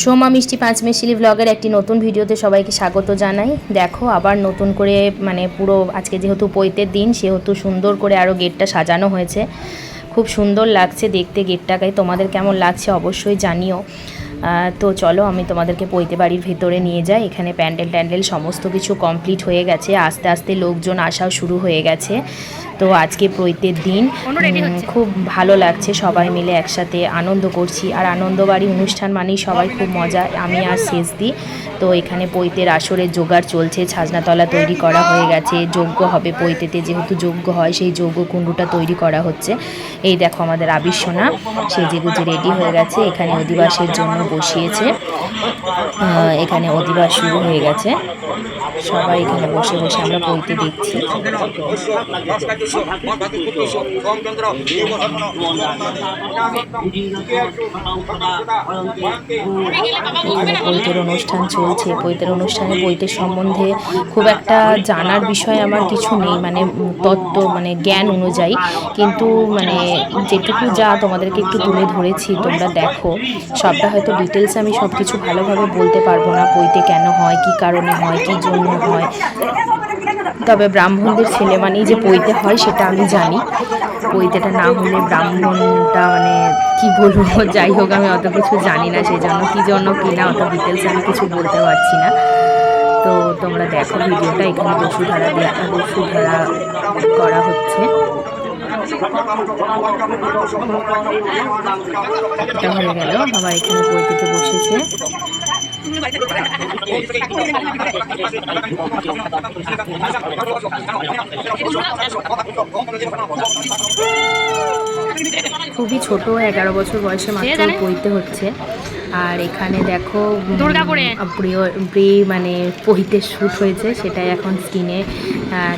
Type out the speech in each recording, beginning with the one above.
সোমা মিষ্টি পাঁচ মেশিলি ব্লগের একটি নতুন ভিডিওতে সবাইকে স্বাগত জানাই। দেখো, আবার নতুন করে মানে পুরো আজকে যেহেতু পৈতের দিন, সেহেতু সুন্দর করে আরও গেটটা সাজানো হয়েছে। খুব সুন্দর লাগছে দেখতে গেটটাকে। তোমাদের কেমন লাগছে অবশ্যই জানিও। তো চলো, আমি তোমাদেরকে পৈতে বাড়ির ভেতরে নিয়ে যাই। এখানে প্যান্ডেল ট্যান্ডেল সমস্ত কিছু কমপ্লিট হয়ে গেছে। আস্তে আস্তে লোকজন আসাও শুরু হয়ে গেছে। তো আজকে পৈতের দিন। খুব ভালো লাগছে সবাই মিলে একসাথে আনন্দ করছি। আর আনন্দবাড়ি অনুষ্ঠান মানেই সবাই খুব মজা আমি আর শেষ দিই তো এখানে পৈতের আসরের জোগাড় চলছে ছাজনাতলা তৈরি করা হয়ে গেছে যজ্ঞ হবে পৈতেতে যেহেতু যজ্ঞ হয় সেই যজ্ঞ কুণ্ডুটা তৈরি করা হচ্ছে। এই দেখো আমাদের আবিষ্যনা সেজে গুজে রেডি হয়ে গেছে এখানে অধিবাসের জন্য বসিয়েছে। এখানে অধিবাস শুরু হয়ে গেছে। সবাই এখানে বসে বসে আমরা পৈতে দেখছি। পৈতের অনুষ্ঠান চলছে। পৈতের অনুষ্ঠানে পৈতের সম্বন্ধে খুব একটা জানার বিষয় আমার কিছু নেই মানে তত্ত্ব মানে জ্ঞান অনুযায়ী। কিন্তু মানে যেটুকু যা তোমাদেরকে একটু তুলে ধরেছি, তোমরা দেখো। সবটা হয়তো ডিটেলস আমি সব কিছু ভালোভাবে বলতে পারব না, বইতে কেন হয়, কি কারণে হয়, কি জন্য হয়। তবে ব্রাহ্মণদের ছেলে মানেই যে পৈতে হয়, সেটা আমি জানি। পৈতেটা না হলে ব্রাহ্মণটা মানে কি বলব? যাই হোক, আমি অত কিছু জানি না, সেই জন্য কী জন্য, কি না, অত ডিটেলস আমি কিছু বলতে পারছি না। তো তোমরা দেখো ভিডিওটা, এখানে বসুধারা বসুধারা করা হচ্ছে। এটা হয়ে গেল আবার এখানে পৈতেতে বসেছে। খুবই ছোট এগারো বছর বয়সে মাত্র পড়তে হচ্ছে। আর এখানে দেখো প্রি। মানে পহিতে শ্যুট হয়েছে সেটাই এখন স্ক্রিনে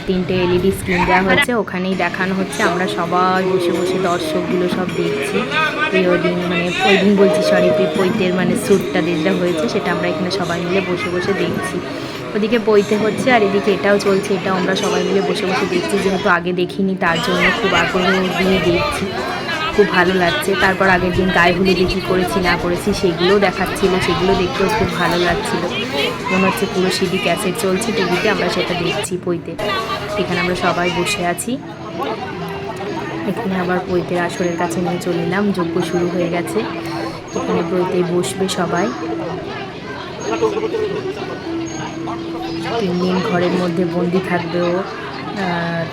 তিনটে এলইডি স্ক্রিন দেওয়া হয়েছে। ওখানেই দেখানো হচ্ছে আমরা সবাই বসে বসে দর্শকগুলো সব দেখছি। প্রিয় দিন মানে ওই দিন বলছি সরি পৈতের মানে শ্যুটটা যেটা হয়েছে সেটা আমরা এখানে সবাই মিলে বসে বসে দেখছি। ওদিকে বইতে হচ্ছে আর এদিকে এটাও চলছে এটাও আমরা সবাই মিলে বসে বসে দেখছি। যেহেতু আগে দেখিনি তার জন্য খুব আগ্রহ দিয়ে দেখছি। খুব ভালো লাগছে। তারপর আগের দিন গায়ে হলুদে কী করেছি, না করেছি, সেগুলোও দেখাচ্ছিল, সেগুলো দেখতেও খুব ভালো লাগছিল। মনে হচ্ছে পুরো সিডি ক্যাসেট চলছে, টিভিতে আমরা সেটা দেখছি পইতে এখানে আমরা সবাই বসে আছি। এখানে আবার বইতে আসরের কাছে নিয়ে চলে এলাম, যজ্ঞ শুরু হয়ে গেছে। এখানে বইতে বসবে সবাই। তিন দিন ঘরের মধ্যে বন্দি থাকবে ও।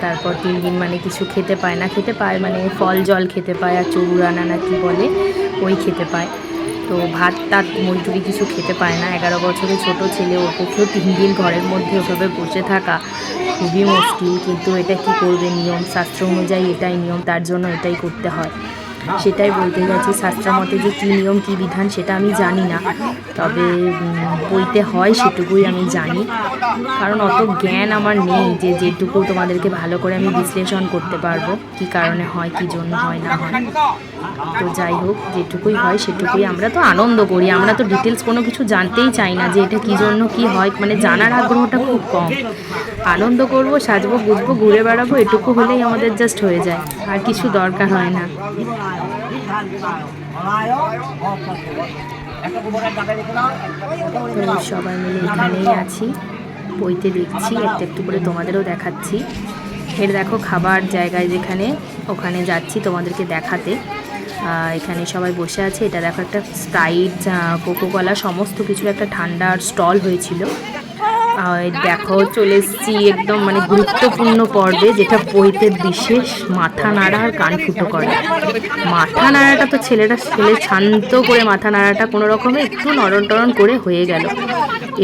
তারপর তিন দিন মানে কিছু খেতে পায় না, খেতে পায় মানে ফল জল খেতে পায় আর চৌরানা না কি বলে, ওই খেতে পায়। তো ভাত টাত মজদুরি কিছু খেতে পায় না। এগারো বছরের ছোট ছেলে, ওর পক্ষেও তিন দিন ঘরের মধ্যে ওভাবে বসে থাকা খুবই মুশকিল। কিন্তু এটা কি করবে নিয়ম? শাস্ত্র অনুযায়ী এটাই নিয়ম, তার জন্য এটাই করতে হয়। সেটাই বলতে গেছি, শাস্ত্র মতে যে কী নিয়ম, কী বিধান, সেটা আমি জানি না। তবে বইতে হয় সেটুকুই আমি জানি। কারণ অত জ্ঞান আমার নেই যে যেটুকু তোমাদেরকে ভালো করে আমি বিশ্লেষণ করতে পারব, কি কারণে হয়, কি জন্য হয়, না হয়। তো যাই হোক, যেটুকুই হয় সেটুকুই আমরা তো আনন্দ করি। আমরা তো ডিটেলস কোনো কিছু জানতেই চাই না যে এটা কী জন্য, কি হয় মানে জানার আগ্রহটা খুব কম। আনন্দ করব, সাজবো, বুঝব, ঘুরে বেড়াবো, এটুকু হলেই আমাদের জাস্ট হয়ে যায়। আর কিছু দরকার হয় না। সবাই মিলে এখানেই আছি। বইতে দেখছি, একটু একটু করে তোমাদেরও দেখাচ্ছি। এর দেখো খাবার জায়গায় যেখানে, ওখানে যাচ্ছি তোমাদেরকে দেখাতে। এখানে সবাই বসে আছে। এটা দেখো একটা স্প্রাইট কোকোকলা, সমস্ত কিছু একটা ঠান্ডার স্টল হয়েছিল। দেখো, চলে এসেছি একদম মানে গুরুত্বপূর্ণ পর্বে, যেটা পৈতের বিশেষ মাথা নাড়া আর কান ফুটো করে। মাথা নাড়াটা তো ছেলেটা ছেলে শান্ত করে মাথা নাড়াটা কোনো রকমে একটু নরম টরম করে হয়ে গেল।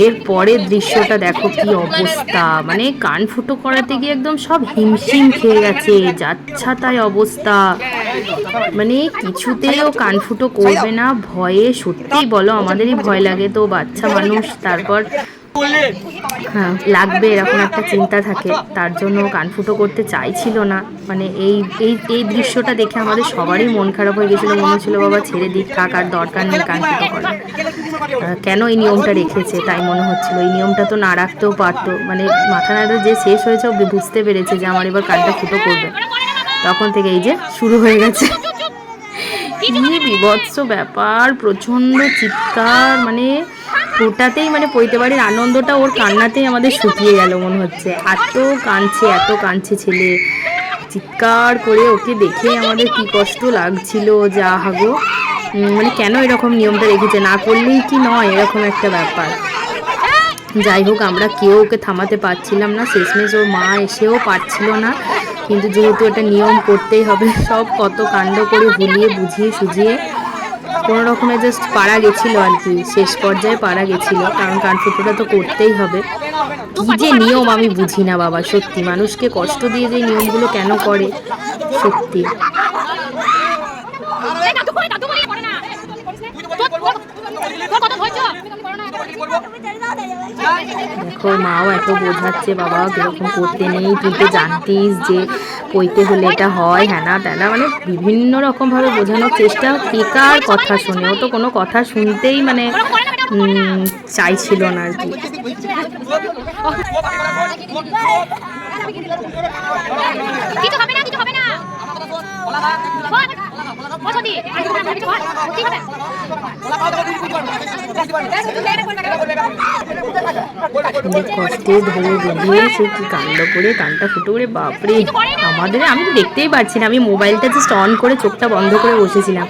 এর পরের দৃশ্যটা দেখো কি অবস্থা। মানে কান ফুটো করাতে গিয়ে একদম সব হিমশিম খেয়ে গেছে যাচ্ছা তাই অবস্থা। মানে কিছুতেও কান ফুটো করবে না, ভয়ে সত্যিই বলো আমাদেরই ভয় লাগে তো, বাচ্চা মানুষ, তারপর হ্যাঁ লাগবে, এরকম একটা চিন্তা থাকে। তার জন্য কান ফুটো করতে চাইছিল না। মানে এই এই এই দৃশ্যটা দেখে আমাদের সবারই মন খারাপ হয়ে গেছিল। মনে হচ্ছিল, বাবা, ছেড়ে দিক, থাক, আর দরকার নেই, কান ফুটো করা কেন এই নিয়মটা রেখেছে? তাই মনে হচ্ছিল। এই নিয়মটা তো না রাখতেও পারতো। মানে মাথা নাড়া যে শেষ হয়েছে বুঝতে পেরেছে যে আমার এবার কানটা ফুটো করবে। তখন থেকে এই যে শুরু হয়ে গেছে। বিভৎস ব্যাপার, প্রচণ্ড চিৎকার মানে ওটাতেই মানে পৈতে বাড়ির আনন্দটা ওর কান্নাতেই আমাদের শুকিয়ে গেল মনে হচ্ছে। এত কাঁদছে এত কাঁদছে ছেলে। চিৎকার করে ওকে দেখে আমাদের কি কষ্ট লাগছিল, যা হাগো। মানে কেন এরকম নিয়মটা রেখেছে? না করলেই কি নয়? এরকম একটা ব্যাপার। যাই হোক, আমরা কেউ ওকে থামাতে পারছিলাম না। শেষমেশ ওর মা এসেও পারছিল না। কিন্তু যেহেতু এটা নিয়ম করতেই হবে, সব কত কাণ্ড করে ভুলিয়ে, বুঝিয়ে, সুঝিয়ে কোনো রকমে জাস্ট পারা গেছিল আর কি শেষ পর্যায়ে পারা গেছিল কারণ কানফুটোটা তো করতেই হবে কি যে নিয়ম আমি বুঝি না বাবা সত্যি মানুষকে কষ্ট দিয়ে যে নিয়মগুলো কেন করে সত্যি দেখো মাও এত বোঝাচ্ছে, বাবা, কীরকম করতে নেই, তুই তো জানতিস যে পইতে হলে এটা হয় হ্যানা ত্যানা মানে বিভিন্ন রকম ভাবে বোঝানোর চেষ্টা, বেকার কথা শুনে, ও তো কোনো কথা শুনতেই মানে চাইছিল না আর কি। কিছু হবে না, কিছু হবে না। বেঁধে কি করে, কানটা ফুটো করে, বাপরে। আমাদের, আমি তো দেখতেই পারছি না, আমি মোবাইলটা জাস্ট অন করে চোখটা বন্ধ করে বসেছিলাম।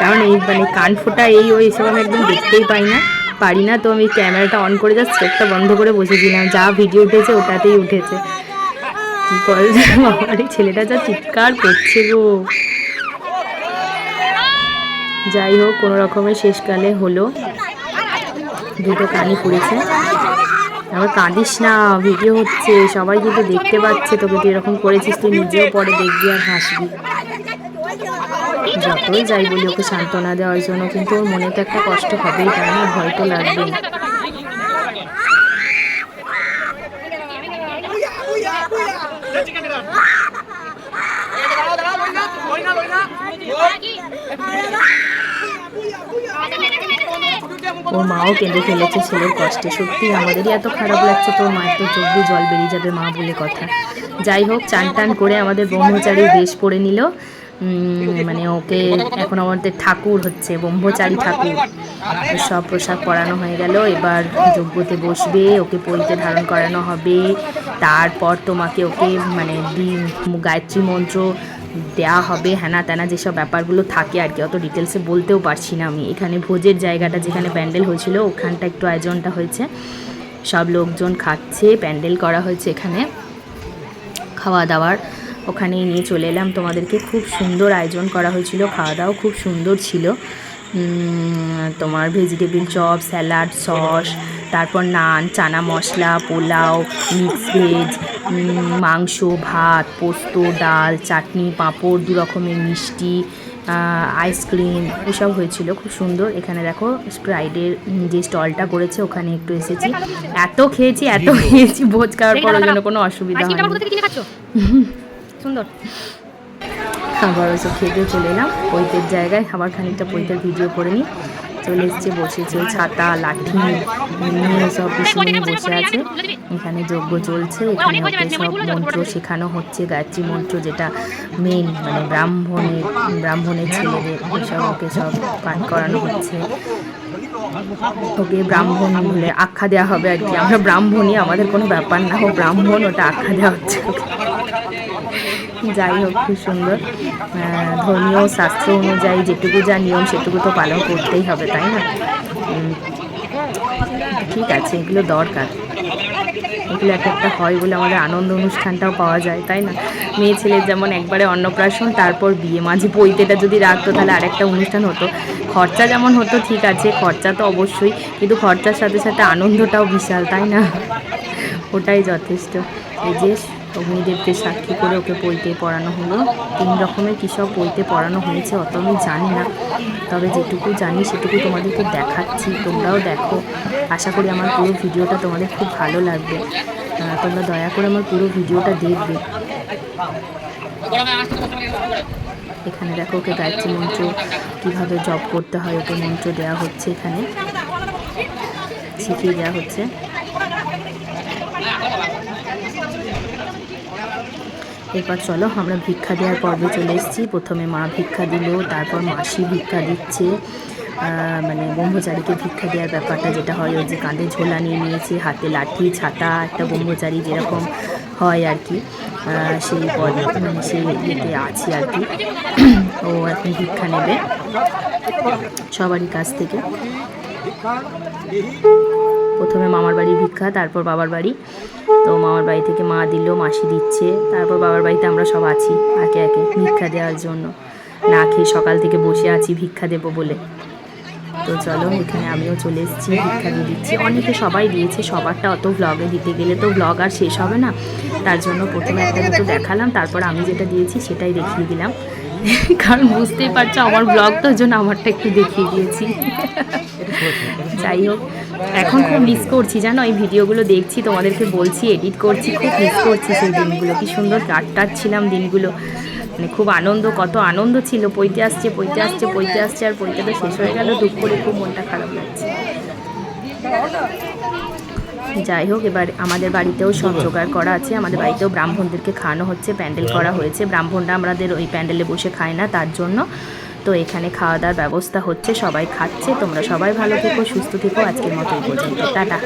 কারণ এই মানে কান ফোটা এই, ওই এসব আমি একদম দেখতেই পাই না। পারি না তো আমি ক্যামেরাটা অন করে জাস্ট চোখটা বন্ধ করে বসেছিলাম। যা ভিডিও উঠেছে, ওটাতেই উঠেছে। কি করে ছেলেটা যা চিৎকার করছে গো? যাই হোক, কোনো রকমের শেষকালে হলো। দুটো কানই পড়েছে। আবার কাঁদিস না, ভিডিও হচ্ছে, সবাই কিন্তু দেখতে পাচ্ছে তোকে, তুই এরকম করেছিস, তুই নিজেও পরে দেখবি আর হাসবি। যতই যাই বলি, ওকে সান্ত্বনা দেওয়ার জন্য কিন্তু ওর মনে তো একটা কষ্ট হবেই, তাই না? ভয় তো লাগবেই। ওর মাও কেঁদে ফেলেছে ছেলের কষ্টে। সত্যি আমাদেরই এত খারাপ লাগছে, তোর মায়ের তো চোখ জল বেরিয়ে যাবে মা বলে কথা। যাই হোক, চান টান করে আমাদের ব্রহ্মচারী বেশ পড়ে নিল। মানে ওকে এখন আমাদের ঠাকুর হচ্ছে ব্রহ্মচারী ঠাকুর। সব পোশাক পরানো হয়ে গেল এবার যজ্ঞতে বসবে ওকে পরিতে ধারণ করানো হবে। তারপর তোমাকে ওকে মানে গায়ত্রী মন্ত্র দেওয়া হবে হ্যানা ত্যানা যেসব ব্যাপারগুলো থাকে আর কি অত ডিটেলসে বলতেও পারছি না আমি। এখানে ভোজের জায়গাটা যেখানে প্যান্ডেল হয়েছিল ওখানটা একটু আয়োজনটা হয়েছে। সব লোকজন খাচ্ছে প্যান্ডেল করা হয়েছে এখানে। খাওয়া দাওয়ার ওখানে নিয়ে চলে এলাম। তোমাদেরকে খুব সুন্দর আয়োজন করা হয়েছিল খাওয়া দাওয়া খুব সুন্দর ছিল। তোমার ভেজিটেবিল চপ স্যালাড সস তারপর নান চানা মশলা পোলাও মিক্স ভেজ মাংস ভাত পোস্ত ডাল চাটনি পাঁপড় দু রকমের মিষ্টি আইসক্রিম এসব হয়েছিল খুব সুন্দর। এখানে দেখো স্প্রাইডের যে স্টলটা করেছে ওখানে একটু এসেছি। এত খেয়েছি এত খেয়েছি ভোজ খাওয়ার পর ওই জন্য কোনো অসুবিধা আইসক্রিমটা সুন্দর। আবার ওসব খেতে চলে এলাম। পৈতের জায়গায় আবার খানিকটা পৈতের ভিডিও করে নিই। চলে এসছে বসেছে ছাতা লাঠি নিয়ে সব পিছু নিয়ে বসে আছে। এখানে যজ্ঞ চলছে এখানে সব মন্ত্র শেখানো হচ্ছে গায়ত্রী মন্ত্র যেটা মেন মানে ব্রাহ্মণের ব্রাহ্মণের ছেলেদের এসব ওকে সব পাঠ করানো হচ্ছে। ওকে ব্রাহ্মণ বলে আখ্যা দেওয়া হবে আর কি। আমরা ব্রাহ্মণই আমাদের কোনো ব্যাপার না ও ব্রাহ্মণ ওটা আখ্যা দেওয়া হচ্ছে। ওকে যাই হোক, খুব সুন্দর। ধর্মীয় শাস্ত্র অনুযায়ী যেটুকু যা নিয়ম, সেটুকু তো পালন করতেই হবে, তাই না? ঠিক আছে, এগুলো দরকার। এগুলো এক একটা হয় বলে আমাদের আনন্দ অনুষ্ঠানটাও পাওয়া যায়, তাই না? মেয়ে ছেলের যেমন একবারে অন্নপ্রাশন, তারপর বিয়ে, মাঝে পৈতেটা যদি রাখতো, তাহলে আরেকটা অনুষ্ঠান হতো। খরচা যেমন হতো, ঠিক আছে, খরচা তো অবশ্যই, কিন্তু খরচার সাথে সাথে আনন্দটাও বিশাল, তাই না? ওটাই যথেষ্ট। এই যে অগ্নিদেবকে সাক্ষী করে ওকে পইতে পড়ানো হলো। তিন রকমের কী সব পইতে পড়ানো হয়েছে অত আমি জানি না। তবে যেটুকু জানি সেটুকু তোমাদেরকে দেখাচ্ছি, তোমরাও দেখো। আশা করি আমার পুরো ভিডিওটা তোমাদের খুব ভালো লাগবে। তোমরা দয়া করে আমার পুরো ভিডিওটা দেখবে। এখানে দেখো ওকে গায়ত্রী মন্ত্র কীভাবে জব করতে হয়, ওকে মন্ত্র দেওয়া হচ্ছে এখানে। শিখিয়ে দেওয়া হচ্ছে। এরপর চলো আমরা ভিক্ষা দেওয়ার পর্বে চলে এসেছি। প্রথমে মা ভিক্ষা দিল, তারপর মাসি ভিক্ষা দিচ্ছে। মানে ব্রহ্মচারীকে ভিক্ষা দেওয়ার ব্যাপারটা যেটা হয়, ওই যে কাঁধে ঝোলা নিয়ে নিয়েছে, হাতে লাঠি, ছাতা, একটা ব্রহ্মচারী যেরকম হয় আর কি। সেই পদ মানে সেই ইয়েতে আছি আর কি। ও এখন ভিক্ষা নেবে সবারই কাছ থেকে। প্রথমে মামার বাড়ির ভিক্ষা, তারপর বাবার বাড়ি। তো মামার বাড়ি থেকে মা দিল, মাসি দিচ্ছে, তারপর বাবার বাড়িতে আমরা সব আছি একে একে ভিক্ষা দেওয়ার জন্য। না খেয়ে সকাল থেকে বসে আছি, ভিক্ষা দেবো বলে। তো চলো, এখানে আমিও চলে এসেছি, ভিক্ষা দিয়ে দিচ্ছি। অনেকে সবাই দিয়েছে, সবারটা অত ব্লগে দিতে গেলে তো ব্লগ আর শেষ হবে না। তার জন্য প্রথমে একটা দুটো দেখালাম, তারপর আমি যেটা দিয়েছি সেটাই দেখিয়ে দিলাম। কারণ বুঝতেই পারছ, আমার ব্লগ তো জন্য আমারটা একটু দেখিয়ে দিয়েছি। যাই হোক এখন খুব মিস করছি, জানো? এই ভিডিওগুলো দেখছি, তোমাদেরকে বলছি এডিট করছি, খুব মিস করছি সেই দিনগুলো। কি সুন্দর কাটটাচ্ছিলাম দিনগুলো। মানে খুব আনন্দ, কত আনন্দ ছিল। পইতে আসছে পইতে আসছে পইতে আসছে, আর পইতেটা শেষ হয়ে গেল। দুঃখ করে খুব মনটা খারাপ লাগছে। যাই হোক, এবার আমাদের বাড়িতেও সব জোগাড় করা আছে। আমাদের বাড়িতেও ব্রাহ্মণদেরকে খাওয়ানো হচ্ছে, প্যান্ডেল করা হয়েছে। ব্রাহ্মণরা আমাদের ওই প্যান্ডেলে বসে খায় না, তার জন্য। তো এখানে খাওয়া দাওয়ার ব্যবস্থা হচ্ছে, সবাই খাচ্ছে, তোমরা সবাই ভালো থেকো, সুস্থ থেকো, আজকের মতো পর্যন্ত। টাটা।